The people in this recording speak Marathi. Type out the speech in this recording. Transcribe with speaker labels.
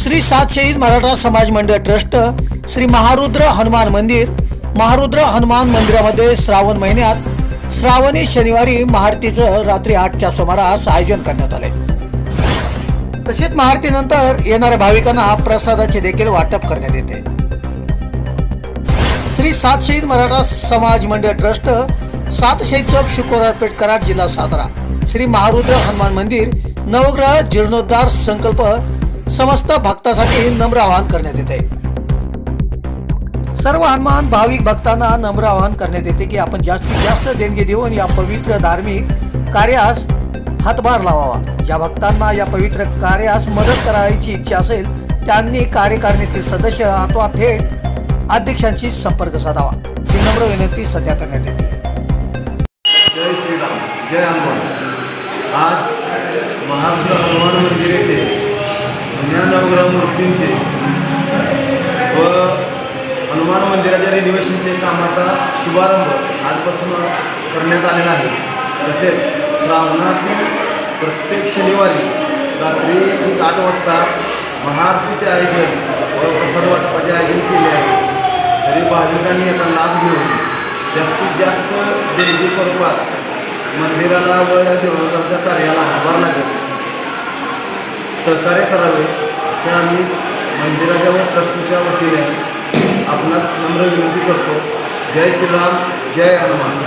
Speaker 1: श्री सात शहीद मराठा समाज मंडळ ट्रस्ट श्री महारुद्र हनुमान मंदिर महारुद्र हनुमान मंदिरामध्ये श्रावण महिन्यात श्रावणी शनिवारी महारतीचं रात्री आठच्या सुमारास आयोजन करण्यात आले तसेच महारतीनंतर येणाऱ्या भाविकांना प्रसादाचे देखील वाटप करण्यात येते. श्री सात शहीद मराठा समाज मंडळ ट्रस्ट सात शहीद चौक शुक्रवार पेठ कराड जिल्हा सातारा श्री महारुद्र हनुमान मंदिर नवग्रह जीर्णोद्धार संकल्प समस्त भक्तासाठी नम्र आवाहन करण्यात येते. सर्व हनुमान भाविक भक्तांना नम्र आवाहन करण्यात येते की आपण जास्तीत जास्त देणगी देऊन या पवित्र धार्मिक कार्यास हातभार लावावा. ज्या भक्तांना या पवित्र कार्यास मदत करायची इच्छा असेल त्यांनी कार्यकारिणीतील सदस्य अथवा थेट अध्यक्षांशी संपर्क साधावा. ही नम्र विनंती सध्या करण्यात येते.
Speaker 2: जय श्रीराम. जय हनुमान. आज महारुद्र हनुमान मंदिर येथे जुन्या नवग्रह मूर्तींचे. व हनुमान मंदिराच्या रिनोव्हेशनचे कामाचा शुभारंभ आजपासून करण्यात आलेला आहे. तसेच श्रावणातील प्रत्येक शनिवारी रात्री ठीक आठ वाजता महाआरतीचे आयोजन व प्रसाद वाटपाचे आयोजन केले आहे. तरी भाविकांनी याचा लाभ घेऊन जास्तीत जास्त देवी स्वरूपात मंदिराला व या जीवनाच्या कार्याला हातभार लागेल सहकार्य करावे असे आम्ही मंदिराच्या व ट्रस्टच्या वतीने आपणास नम्र विनंती करतो. जय श्रीराम जय हनुमान.